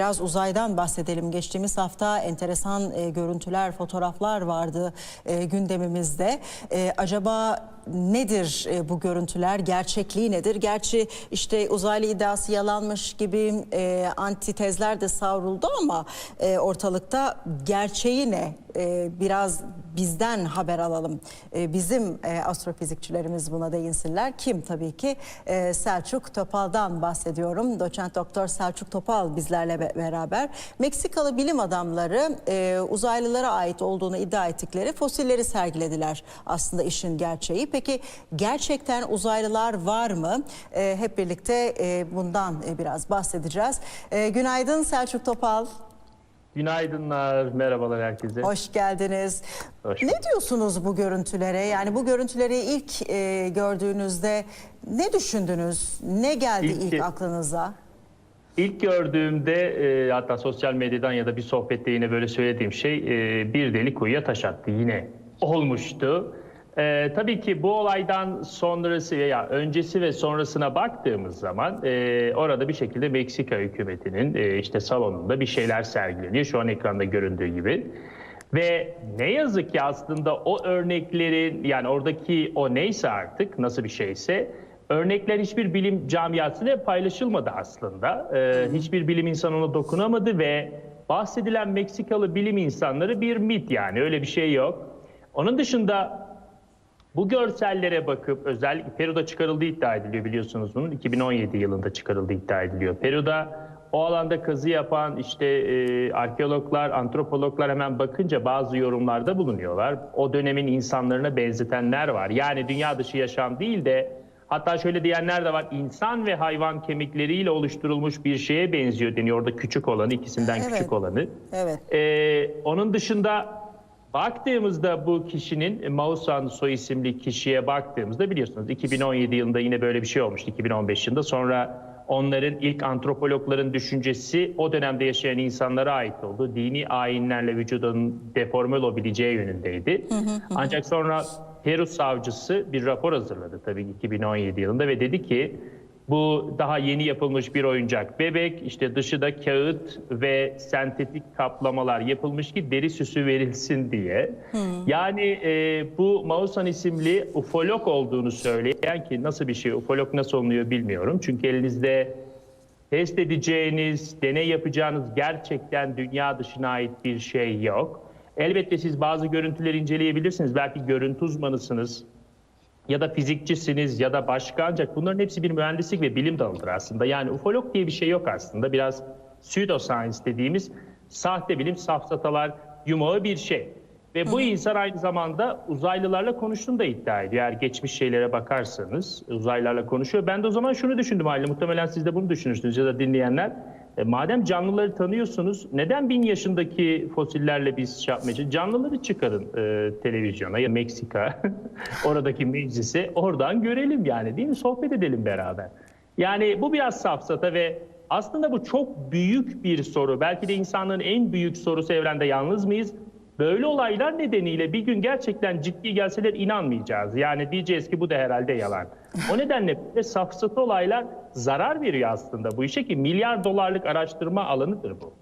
Biraz uzaydan bahsedelim. Geçtiğimiz hafta enteresan e, görüntüler, fotoğraflar vardı e, gündemimizde. E, acaba nedir e, bu görüntüler? Gerçekliği nedir? Gerçi işte uzaylı iddiası yalanmış gibi e, antitezler de savruldu ama e, ortalıkta gerçeği ne? E, biraz bizden haber alalım. E, bizim e, astrofizikçilerimiz buna değinsinler. Kim tabii ki? E, Selçuk Topal'dan bahsediyorum. Doçent Doktor Selçuk Topal bizlerle beraber. Meksikalı bilim adamları e, uzaylılara ait olduğunu iddia ettikleri fosilleri sergilediler. Aslında işin gerçeği. Peki gerçekten uzaylılar var mı? E, hep birlikte e, bundan e, biraz bahsedeceğiz. E, günaydın Selçuk Topal. Günaydınlar, merhabalar herkese. Hoş geldiniz. Hoş ne diyorsunuz bu görüntülere? Yani bu görüntüleri ilk e, gördüğünüzzde ne düşündünüz? Ne geldi İlk- ilk, aklınıza? İlk gördüğümde e, hatta sosyal medyadan ya da bir sohbette yine böyle söylediğim şey e, bir deli kuyuya taş attı yine olmuştu. E, tabii ki bu olaydan sonrası veya öncesi ve sonrasına baktığımız zaman e, orada bir şekilde Meksika hükümetinin e, işte salonunda bir şeyler sergileniyor şu an ekranda göründüğü gibi. Ve ne yazık ki aslında o örneklerin yani oradaki o neyse artık nasıl bir şeyse örnekler hiçbir bilim camiasıyla paylaşılmadı aslında. Ee, hiçbir bilim insanı ona dokunamadı ve bahsedilen Meksikalı bilim insanları bir mit yani öyle bir şey yok. Onun dışında bu görsellere bakıp özellikle Peru'da çıkarıldığı iddia ediliyor biliyorsunuz bunun. 2017 yılında çıkarıldığı iddia ediliyor. Peru'da o alanda kazı yapan işte e, arkeologlar, antropologlar hemen bakınca bazı yorumlarda bulunuyorlar. O dönemin insanlarına benzetenler var. Yani dünya dışı yaşam değil de hatta şöyle diyenler de var. İnsan ve hayvan kemikleriyle oluşturulmuş bir şeye benziyor deniyor. Orada küçük olanı, ikisinden Evet. küçük olanı. Evet. Ee, onun dışında baktığımızda bu kişinin e, Mausan Soy isimli kişiye baktığımızda biliyorsunuz 2017 yılında yine böyle bir şey olmuştu 2015 yılında sonra onların ilk antropologların düşüncesi o dönemde yaşayan insanlara ait oldu. Dini ayinlerle vücudun deforme olabileceği yönündeydi. Ancak sonra Peru savcısı bir rapor hazırladı tabii ki 2017 yılında ve dedi ki bu daha yeni yapılmış bir oyuncak bebek. işte dışı da kağıt ve sentetik kaplamalar yapılmış ki deri süsü verilsin diye. Yani e, bu Mausan isimli ufolog olduğunu söyleyen ki nasıl bir şey ufolog nasıl olunuyor bilmiyorum. Çünkü elinizde test edeceğiniz, deney yapacağınız gerçekten dünya dışına ait bir şey yok. Elbette siz bazı görüntüleri inceleyebilirsiniz. Belki görüntü uzmanısınız ya da fizikçisiniz ya da başka ancak bunların hepsi bir mühendislik ve bilim dalıdır aslında. Yani ufolog diye bir şey yok aslında. Biraz pseudoscience dediğimiz sahte bilim safsatalar yumağı bir şey. Ve bu insan aynı zamanda uzaylılarla konuştuğunu da iddia ediyor. Eğer geçmiş şeylere bakarsanız uzaylılarla konuşuyor. Ben de o zaman şunu düşündüm Aile. Muhtemelen siz de bunu düşünürsünüz ya da dinleyenler. E, madem canlıları tanıyorsunuz neden bin yaşındaki fosillerle biz şey yapmayacağız? Canlıları çıkarın e, televizyona ya Meksika oradaki meclise oradan görelim yani değil mi? Sohbet edelim beraber. Yani bu biraz safsata ve aslında bu çok büyük bir soru. Belki de insanlığın en büyük sorusu evrende yalnız mıyız? Böyle olaylar nedeniyle bir gün gerçekten ciddi gelseler inanmayacağız. Yani diyeceğiz ki bu da herhalde yalan. O nedenle böyle safsata olaylar zarar veriyor aslında bu işe ki milyar dolarlık araştırma alanıdır bu.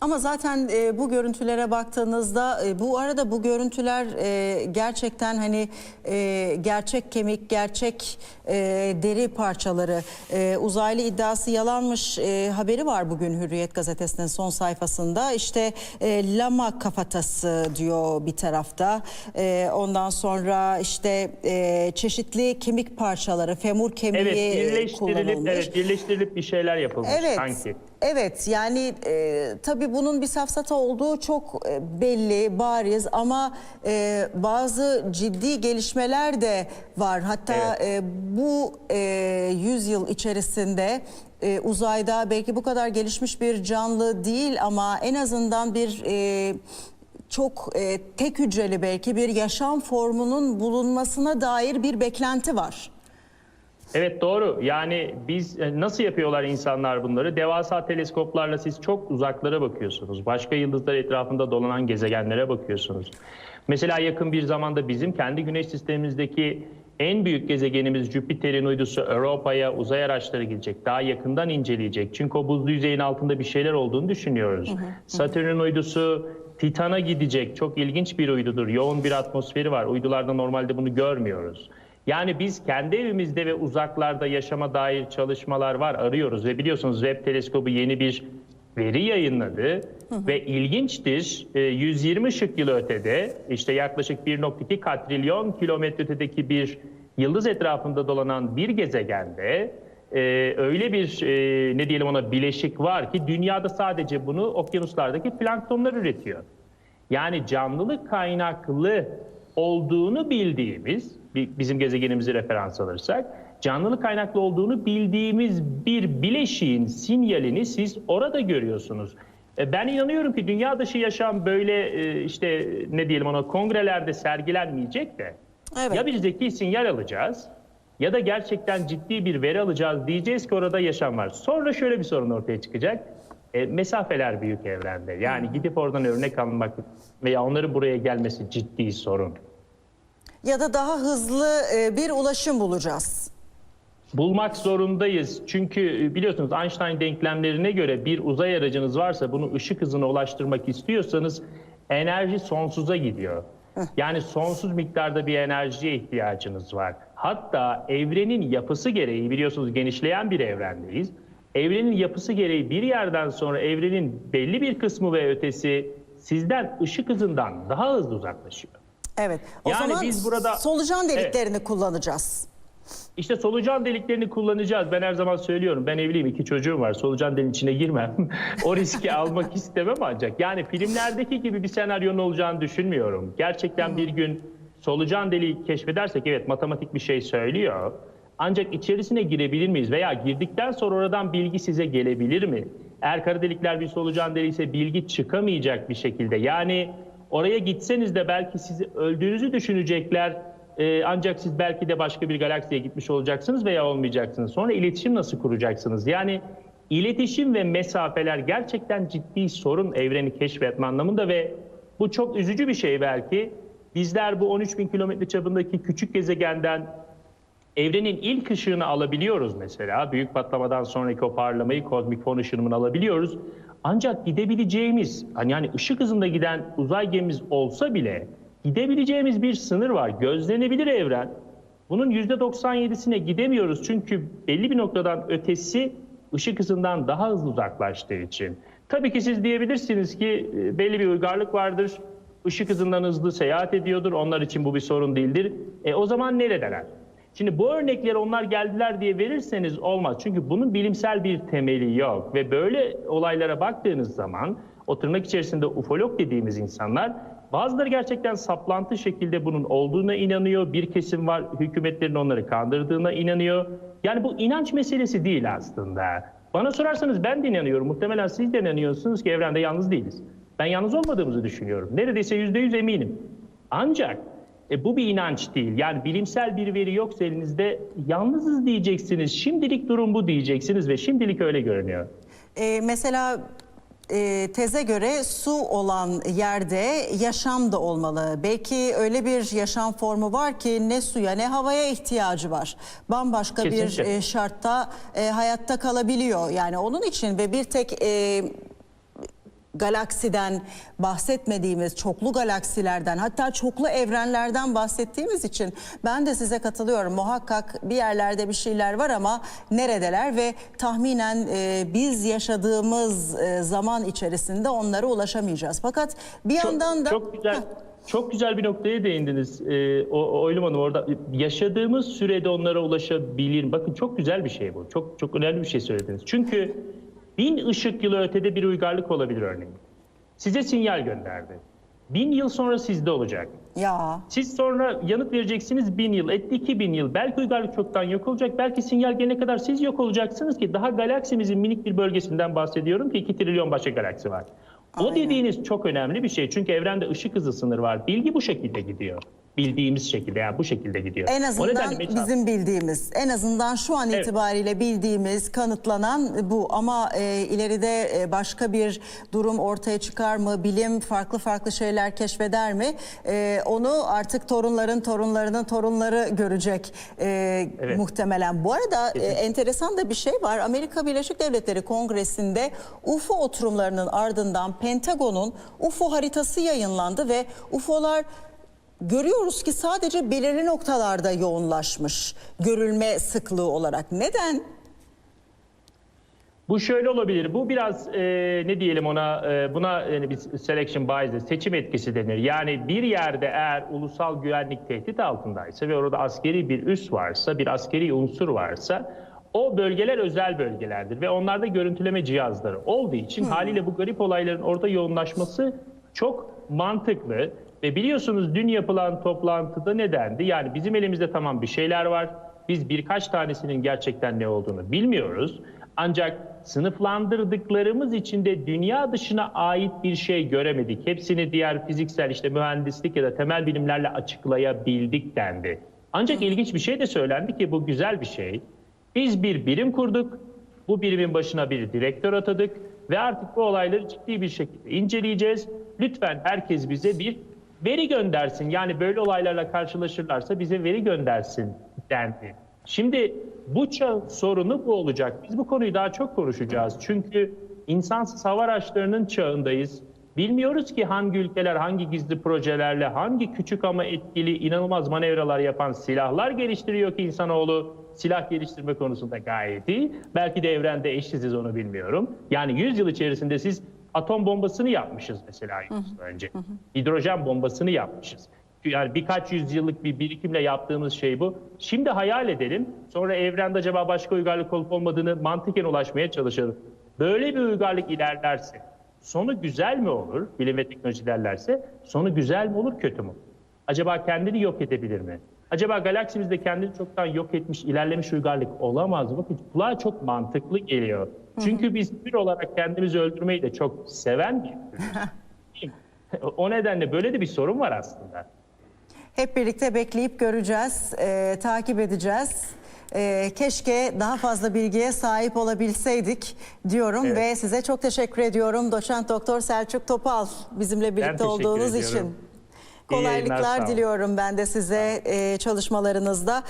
Ama zaten e, bu görüntülere baktığınızda e, bu arada bu görüntüler e, gerçekten hani e, gerçek kemik, gerçek e, deri parçaları, e, uzaylı iddiası yalanmış e, haberi var bugün Hürriyet gazetesinin son sayfasında. İşte e, lama kafatası diyor bir tarafta. E, ondan sonra işte e, çeşitli kemik parçaları, femur kemiği Evet birleştirilip kullanılmış. evet birleştirilip bir şeyler yapılmış Evet. sanki. Evet yani e, tabii bunun bir safsata olduğu çok e, belli, bariz ama e, bazı ciddi gelişmeler de var. Hatta e, bu e, yüzyıl içerisinde e, uzayda belki bu kadar gelişmiş bir canlı değil ama en azından bir... E, çok e, tek hücreli belki bir yaşam formunun bulunmasına dair bir beklenti var. Evet doğru. Yani biz e, nasıl yapıyorlar insanlar bunları? Devasa teleskoplarla siz çok uzaklara bakıyorsunuz. Başka yıldızlar etrafında dolanan gezegenlere bakıyorsunuz. Mesela yakın bir zamanda bizim kendi güneş sistemimizdeki en büyük gezegenimiz Jüpiter'in uydusu Europa'ya uzay araçları gidecek. Daha yakından inceleyecek. Çünkü o buzlu yüzeyin altında bir şeyler olduğunu düşünüyoruz. Satürn'ün uydusu Titan'a gidecek. Çok ilginç bir uydudur. Yoğun bir atmosferi var. Uydularda normalde bunu görmüyoruz. Yani biz kendi evimizde ve uzaklarda yaşama dair çalışmalar var, arıyoruz. Ve biliyorsunuz Webb teleskobu yeni bir veri yayınladı ve ilginçtir e, 120 ışık yılı ötede işte yaklaşık 1.2 katrilyon kilometre ötedeki bir yıldız etrafında dolanan bir gezegende e, öyle bir e, ne diyelim ona bileşik var ki dünyada sadece bunu okyanuslardaki planktonlar üretiyor. Yani canlılık kaynaklı olduğunu bildiğimiz, bi- bizim gezegenimizi referans alırsak, canlılık kaynaklı olduğunu bildiğimiz bir bileşiğin sinyalini siz orada görüyorsunuz. E, Ben inanıyorum ki dünya dışı yaşam böyle e, işte ne diyelim ona kongrelerde sergilenmeyecek de Evet. ya bir zeki sinyal alacağız ya da gerçekten ciddi bir veri alacağız diyeceğiz ki orada yaşam var. Sonra şöyle bir sorun ortaya çıkacak. E, mesafeler büyük evrende. Yani gidip oradan örnek almak veya onların buraya gelmesi ciddi sorun. Ya da daha hızlı e, bir ulaşım bulacağız. Bulmak zorundayız. Çünkü e, biliyorsunuz Einstein denklemlerine göre bir uzay aracınız varsa bunu ışık hızına ulaştırmak istiyorsanız enerji sonsuza gidiyor. Yani sonsuz miktarda bir enerjiye ihtiyacınız var. Hatta evrenin yapısı gereği biliyorsunuz genişleyen bir evrendeyiz. Evrenin yapısı gereği bir yerden sonra evrenin belli bir kısmı ve ötesi sizden ışık hızından daha hızlı uzaklaşıyor. Evet. O Yani zaman biz burada- solucan deliklerini kullanacağız. İşte solucan deliklerini kullanacağız. Ben her zaman söylüyorum. Ben evliyim, iki çocuğum var. Solucan deliğin içine girmem. o riski almak istemem ancak. Yani filmlerdeki gibi bir senaryonun olacağını düşünmüyorum. Gerçekten bir gün solucan deliği keşfedersek evet matematik bir şey söylüyor. Ancak içerisine girebilir miyiz? Veya girdikten sonra oradan bilgi size gelebilir mi? Eğer kara delikler bir solucan deliği ise bilgi çıkamayacak bir şekilde. Yani oraya gitseniz de belki sizi öldüğünüzü düşünecekler. Ee, ancak siz belki de başka bir galaksiye gitmiş olacaksınız veya olmayacaksınız. Sonra iletişim nasıl kuracaksınız? Yani iletişim ve mesafeler gerçekten ciddi sorun evreni keşfetme anlamında ve bu çok üzücü bir şey belki. Bizler bu 13 bin kilometre çapındaki küçük gezegenden evrenin ilk ışığını alabiliyoruz mesela. Büyük patlamadan sonraki o parlamayı kozmik fon ışınımını alabiliyoruz. Ancak gidebileceğimiz, hani yani ışık hızında giden uzay gemimiz olsa bile gidebileceğimiz bir sınır var. Gözlenebilir evren. Bunun %97'sine gidemiyoruz çünkü belli bir noktadan ötesi ışık hızından daha hızlı uzaklaştığı için. Tabii ki siz diyebilirsiniz ki e, belli bir uygarlık vardır. Işık hızından hızlı seyahat ediyordur. Onlar için bu bir sorun değildir. E, o zaman neredeler? Şimdi bu örnekleri onlar geldiler diye verirseniz olmaz. Çünkü bunun bilimsel bir temeli yok. Ve böyle olaylara baktığınız zaman o tırnak içerisinde ufolog dediğimiz insanlar bazıları gerçekten saplantı şekilde bunun olduğuna inanıyor. Bir kesim var hükümetlerin onları kandırdığına inanıyor. Yani bu inanç meselesi değil aslında. Bana sorarsanız ben de inanıyorum. Muhtemelen siz de inanıyorsunuz ki evrende yalnız değiliz. Ben yalnız olmadığımızı düşünüyorum. Neredeyse yüzde yüz eminim. Ancak e, bu bir inanç değil. Yani bilimsel bir veri yoksa elinizde yalnızız diyeceksiniz. Şimdilik durum bu diyeceksiniz ve şimdilik öyle görünüyor. E, mesela e, teze göre su olan yerde yaşam da olmalı. Belki öyle bir yaşam formu var ki ne suya ne havaya ihtiyacı var. Bambaşka bir Kesinlikle. e, şartta e, hayatta kalabiliyor. Yani onun için ve bir tek e, galaksiden bahsetmediğimiz çoklu galaksilerden hatta çoklu evrenlerden bahsettiğimiz için ben de size katılıyorum. Muhakkak bir yerlerde bir şeyler var ama neredeler ve tahminen e, biz yaşadığımız e, zaman içerisinde onlara ulaşamayacağız. Fakat bir Çok, yandan da çok güzel Heh, çok güzel bir noktaya değindiniz. O Oylum Hanım orada yaşadığımız sürede onlara ulaşabilir. Bakın çok güzel bir şey bu. Çok çok önemli bir şey söylediniz. Çünkü bin ışık yılı ötede bir uygarlık olabilir örneğin. Size sinyal gönderdi. Bin yıl sonra sizde olacak. ya Siz sonra yanıt vereceksiniz bin yıl, etti iki bin yıl. Belki uygarlık çoktan yok olacak. Belki sinyal gelene kadar siz yok olacaksınız ki daha galaksimizin minik bir bölgesinden bahsediyorum ki 2 trilyon başka galaksi var. O Aynen. dediğiniz çok önemli bir şey. Çünkü evrende ışık hızı sınır var. Bilgi bu şekilde gidiyor. Bildiğimiz şekilde yani bu şekilde gidiyor. En azından bizim bildiğimiz, en azından şu an Evet. itibariyle bildiğimiz, kanıtlanan bu. Ama e, ileride e, başka bir durum ortaya çıkar mı? Bilim farklı farklı şeyler keşfeder mi? E, onu artık torunların torunlarının torunları görecek e, Evet. muhtemelen. Bu arada e, enteresan da bir şey var. Amerika Birleşik Devletleri Kongresi'nde UFO oturumlarının ardından Pentagon'un UFO haritası yayınlandı ve UFO'lar Görüyoruz ki sadece belirli noktalarda yoğunlaşmış görülme sıklığı olarak. Neden? Bu şöyle olabilir. Bu biraz e, ne diyelim ona e, buna yani biz selection bias seçim etkisi denir. Yani bir yerde eğer ulusal güvenlik tehdit altındaysa ve orada askeri bir üs varsa, bir askeri unsur varsa o bölgeler özel bölgelerdir ve onlarda görüntüleme cihazları olduğu için haliyle bu garip olayların orada yoğunlaşması çok mantıklı. Ve biliyorsunuz dün yapılan toplantıda ne dendi? Yani bizim elimizde tamam bir şeyler var. Biz birkaç tanesinin gerçekten ne olduğunu bilmiyoruz. Ancak sınıflandırdıklarımız içinde dünya dışına ait bir şey göremedik. Hepsini diğer fiziksel işte mühendislik ya da temel bilimlerle açıklayabildik dendi. Ancak ilginç bir şey de söylendi ki bu güzel bir şey. Biz bir birim kurduk. Bu birimin başına bir direktör atadık ve artık bu olayları ciddi bir şekilde inceleyeceğiz. Lütfen herkes bize bir veri göndersin. Yani böyle olaylarla karşılaşırlarsa bize veri göndersin dendi. Şimdi bu çağın sorunu bu olacak. Biz bu konuyu daha çok konuşacağız. Çünkü insansız hava araçlarının çağındayız. Bilmiyoruz ki hangi ülkeler hangi gizli projelerle, hangi küçük ama etkili inanılmaz manevralar yapan silahlar geliştiriyor ki insanoğlu silah geliştirme konusunda gayet iyi. Belki de evrende eşsiziz onu bilmiyorum. Yani 100 yıl içerisinde siz atom bombasını yapmışız mesela 100 yıl önce. Hidrojen bombasını yapmışız. Yani birkaç yüzyıllık bir birikimle yaptığımız şey bu. Şimdi hayal edelim. Sonra evrende acaba başka uygarlık olup olmadığını mantıken ulaşmaya çalışalım. Böyle bir uygarlık ilerlerse sonu güzel mi olur? Bilim ve teknoloji derlerse sonu güzel mi olur kötü mü? Acaba kendini yok edebilir mi? Acaba galaksimizde kendini çoktan yok etmiş, ilerlemiş uygarlık olamaz mı? Kulağa çok mantıklı geliyor. Çünkü biz bir olarak kendimizi öldürmeyi de çok seven bir. O nedenle böyle de bir sorun var aslında. Hep birlikte bekleyip göreceğiz, e, takip edeceğiz. E, keşke daha fazla bilgiye sahip olabilseydik diyorum Evet. ve size çok teşekkür ediyorum. Doçent Doktor Selçuk Topal bizimle birlikte olduğunuz ediyorum. için. Kolaylıklar diliyorum ben de size e, çalışmalarınızda.